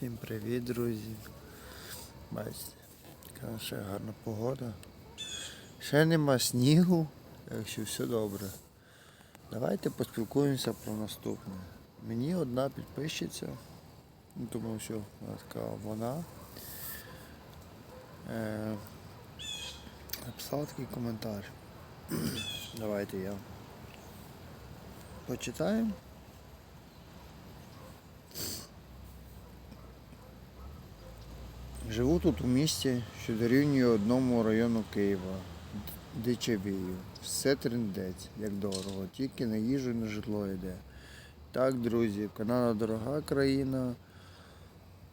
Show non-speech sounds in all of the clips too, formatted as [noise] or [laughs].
Всім привіт, друзі. Бачите, яка ще гарна погода. Ще нема снігу, так що все добре. Давайте поспілкуємося про наступне. Мені одна підписчиця, ну, тому що вона така вона. Е, написала такий коментар. [clears throat] Давайте я почитаємо. Живу тут у місті, що дорівнює одному району Києва, Дичавію. Все триндець, як дорого, тільки на їжу і на житло йде. Так, друзі, Канада дорога країна.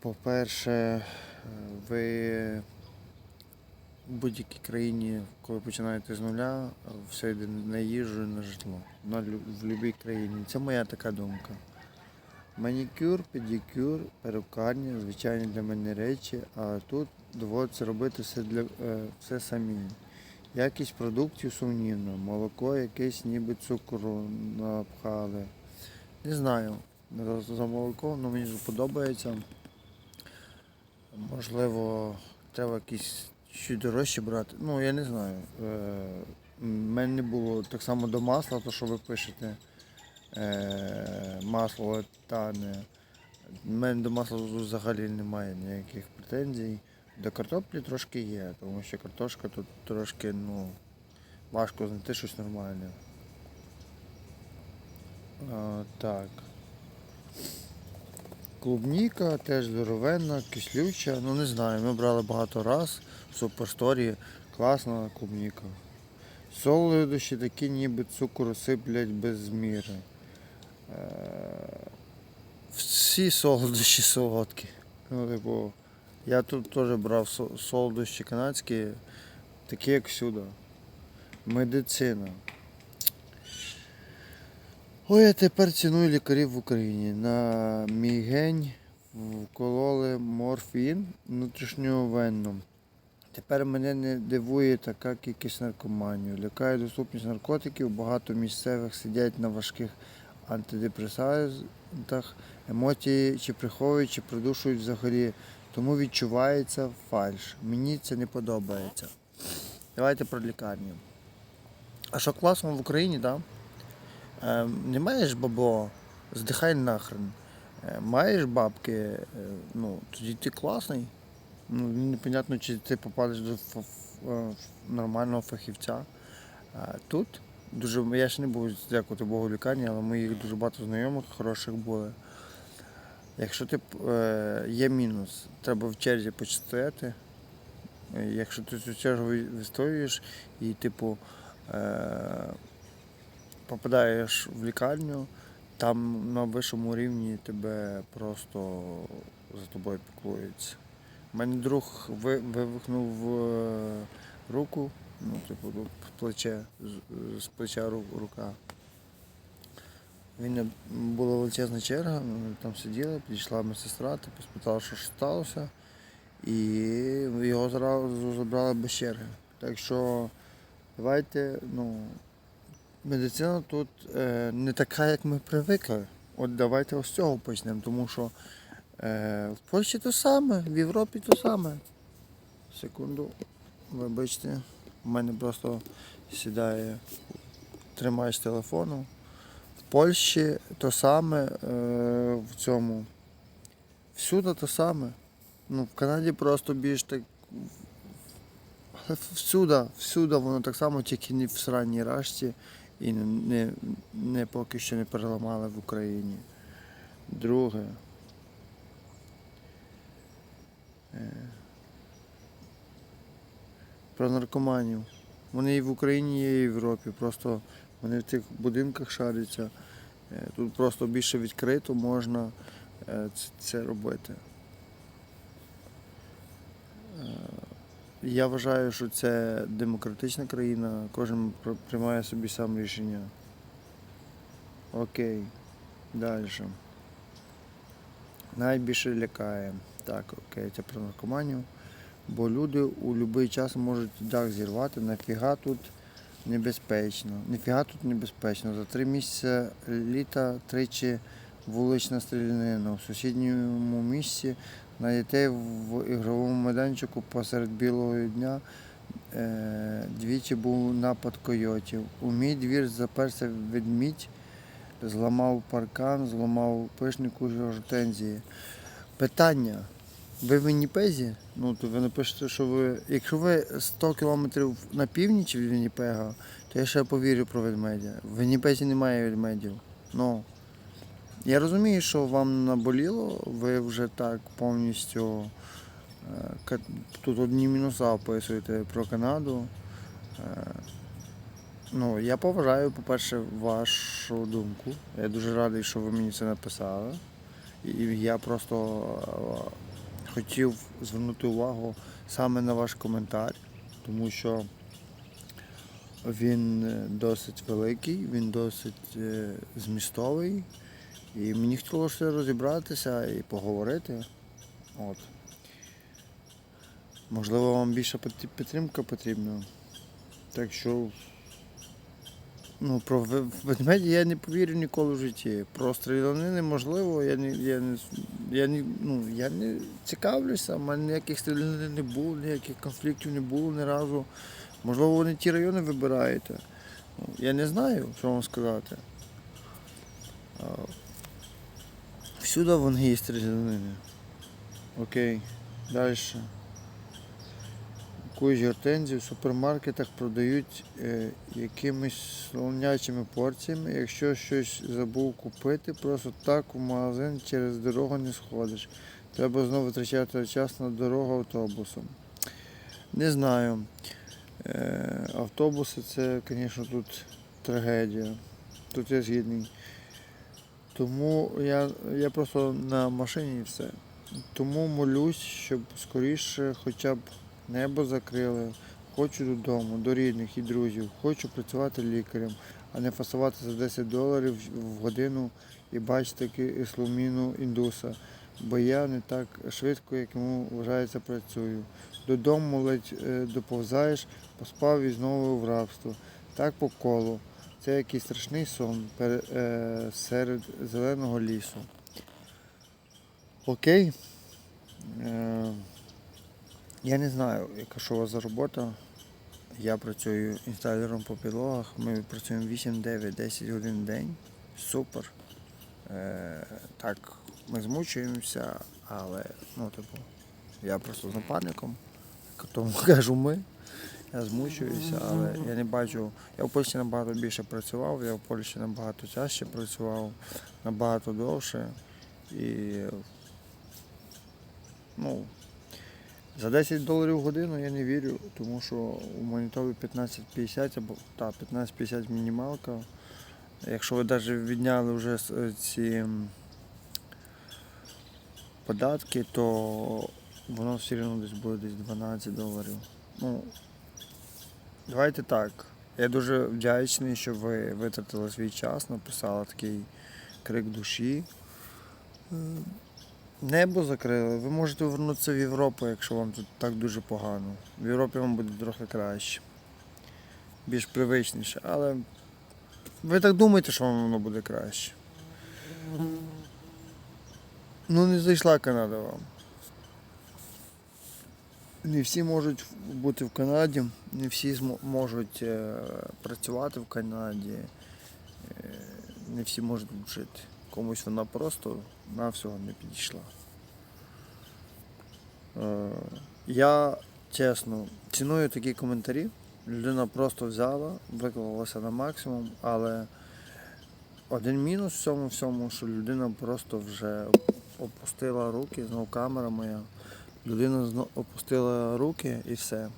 По-перше, е, ви в будь-якій країні, коли починаєте з нуля, все йде на їжу і на житло. В будь-якій країні. Це моя така думка. Манікюр, педикюр, перукарня, звичайні для мене речі, а тут доводиться робити все, для, е, все самі. Якість продуктів сумнівна, молоко якесь ніби цукру напхали. Не знаю за, молоко, але мені подобається. Можливо, треба якісь щось дорожче брати. Ну, я не знаю. Е, в мене не було так само до масла, то що ви пишете е, масло тане. У мене до масла взагалі немає ніяких претензій. До картоплі трошки є, тому що картошка тут трошки ну, важко знайти щось нормальне. А, так. Клубніка теж здоровенна, кислюча. Ну не знаю, ми брали багато раз в суперсторі. Класна клубніка. Солодощі такі ніби цукру сиплять без міри. Е, Всі солодощі солодкі. Ну, типу, я тут теж брав солодощі канадські, такі як всюди. Медицина. Ой, я тепер ціную лікарів в Україні. На мігень вкололи морфін внутрішньовенно. Тепер мене не дивує така кількість наркоманів. Лякає доступність наркотиків, багато місцевих сидять на важких антидепресантах, емоції чи приховують, чи придушують взагалі. Тому відчувається фальш. Мені це не подобається. Давайте про лікарню. А що класно в Україні? Да? Е, не маєш бабло, здихай нахрен. Е, маєш бабки, е, ну, тоді ти класний. Ну, непонятно, чи ти попадеш до ф- ф- е, нормального фахівця. А тут дуже, я ще не був, дякувати Богу, в лікарні, але моїх дуже багато знайомих хороших були. Якщо ти е, є мінус, треба в черзі постояти. Е, Якщо ти цю чергу вистоюєш і, типу, е, попадаєш в лікарню, там на вищому рівні тебе просто за тобою піклуються. У мене друг вивихнув руку, ну, типу, плече, з- плеча рука. Він була величезна черга, ми там сиділи, підійшла медсестра, типу, спитала, що сталося. І його зразу забрали без черги. Так що давайте, ну, медицина тут е, не така, як ми привикли. От давайте з цього почнемо, тому що е, в Польщі то саме, в Європі то саме. Секунду, вибачте, у мене просто сідає тримач телефону. В Польщі то саме е, в цьому. Всюди то саме. Ну, в Канаді просто більш так. Всюди, всюди воно так само, тільки не в сранній рашці і не, не, не поки що не переламали в Україні. Друге. Е, Про наркоманів. Вони і в Україні є, і в Європі. Просто вони в цих будинках шаряться. Е, Тут просто більше відкрито можна е, це робити. Е, Я вважаю, що це демократична країна, кожен приймає собі сам рішення. Окей, далі. Найбільше лякає. Так, окей, це про наркоманів. Бо люди у будь-який час можуть дах зірвати, нафіга тут небезпечно. Ніфіга тут небезпечно. За три місяці літа тричі вулична стрілянина. В сусідньому місці на дітей в ігровому майданчику посеред білого дня е, двічі був напад койотів. У мій двір заперся ведмідь, зламав паркан, зламав пишнику гортензії. Питання. Ви в Вінніпезі? Ну, то ви напишете, що ви. Якщо ви 100 кілометрів на північ від Вінніпега, то я ще повірю про ведмедя. В Вінніпезі немає ведмедів. Ну. Я розумію, що вам наболіло, ви вже так повністю е, тут одні мінуса описуєте про Канаду. Е, Ну, я поважаю, по-перше, вашу думку. Я дуже радий, що ви мені це написали. І я просто е, хотів звернути увагу саме на ваш коментар, тому що він е, досить великий, він досить е, змістовий. І мені хотілося розібратися і поговорити. От. Можливо, вам більша підтримка потрібна. Так що ну, про ве- ведмеді я не повірю ніколи в житті. Про стрілянини можливо, я не, я не, я не, ну, я не цікавлюся, в мене ніяких стрілянин не було, ніяких конфліктів не було ні разу. Можливо, вони ті райони вибираєте. Ну, Я не знаю, що вам сказати. Всюди вони є стрілянини. Окей. Далі. Якусь гортензію в супермаркетах продають е, якимись слонячими порціями. Якщо щось забув купити, просто так в магазин через дорогу не сходиш. Треба знову витрачати час на дорогу автобусом. Не знаю. Е, автобуси це, звісно, тут трагедія. Тут я згідний. Тому я, я просто на машині і все. Тому молюсь, щоб скоріше хоча б небо закрили. Хочу додому, до рідних і друзів. Хочу працювати лікарем, а не фасувати за 10 доларів в годину і бачити сломіну індуса. Бо я не так швидко, як йому вважається, працюю. Додому ледь е, доповзаєш, поспав і знову в рабство. Так по колу. Це якийсь страшний сон е, серед зеленого лісу. Окей. Я не знаю, яка що у вас за робота. Я працюю інсталером по підлогах. Ми працюємо 8, 9, 10 годин в день. Супер. Е, так, ми змучуємося, але ну, типу, я просто з нападником. Тому [laughs] кажу ми. Я змучуюся, але я не бачу. Я в Польщі набагато більше працював, я в Польщі набагато чаще працював, набагато довше. І ну, за 10 доларів в годину я не вірю, тому що у Манітові 15,50 або та, 15,50 мінімалка. Якщо ви навіть відняли вже ці податки, то воно все одно десь буде десь 12 доларів. Ну, давайте так. Я дуже вдячний, що ви витратили свій час, написали такий крик душі. Небо закрили. Ви можете повернутися в Європу, якщо вам тут так дуже погано. В Європі вам буде трохи краще. Більш привичніше. Але ви так думаєте, що вам воно буде краще. Ну не зайшла Канада вам. Не всі можуть бути в Канаді, не всі можуть е, працювати в Канаді, е, не всі можуть жити. Комусь вона просто на всього не підійшла. Е, я чесно ціную такі коментарі. Людина просто взяла, виклалася на максимум, але один мінус в цьому всьому, що людина просто вже опустила руки, знову камера моя. Людина опустила руки і все.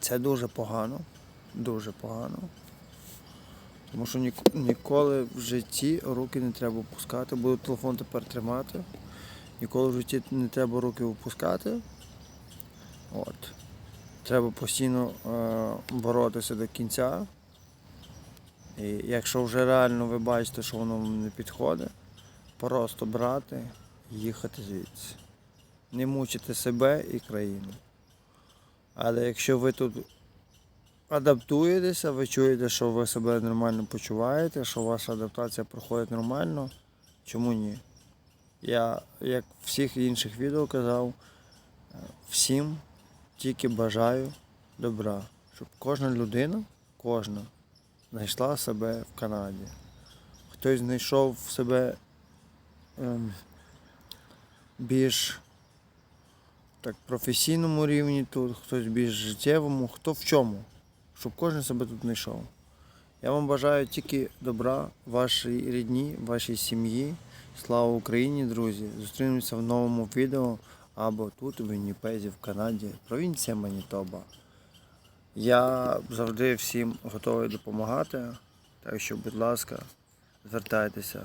Це дуже погано. Дуже погано. Тому що ніколи в житті руки не треба опускати. Буду телефон тепер тримати. Ніколи в житті не треба руки опускати. От. Треба постійно е, боротися до кінця. І якщо вже реально ви бачите, що воно вам не підходить, просто брати і їхати звідси. Не мучити себе і країну. Але якщо ви тут адаптуєтеся, ви чуєте, що ви себе нормально почуваєте, що ваша адаптація проходить нормально, Чому ні? Я, як в всіх інших відео казав, е, всім тільки бажаю добра, щоб кожна людина, кожна, знайшла себе в Канаді. Хтось знайшов в себе ем, більш так, професійному рівні тут, хтось більш життєвому, хто в чому, щоб кожен себе тут знайшов. Я вам бажаю тільки добра вашій рідні, вашій сім'ї. Слава Україні, друзі! Зустрінемося в новому відео або тут, у Вінніпезі, в Канаді, провінція Манітоба. Я завжди всім готовий допомагати, так що, будь ласка, звертайтеся.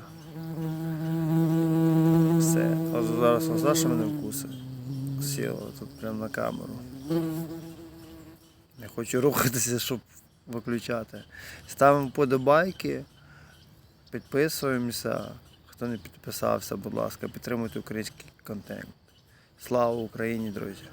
Все. От зараз Назаша мене вкусить. Сіла тут прямо на камеру. Я хочу рухатися, щоб виключати. Ставимо подобайки, підписуємося. Хто не підписався, будь ласка, підтримуйте український контент. Слава Україні, друзі!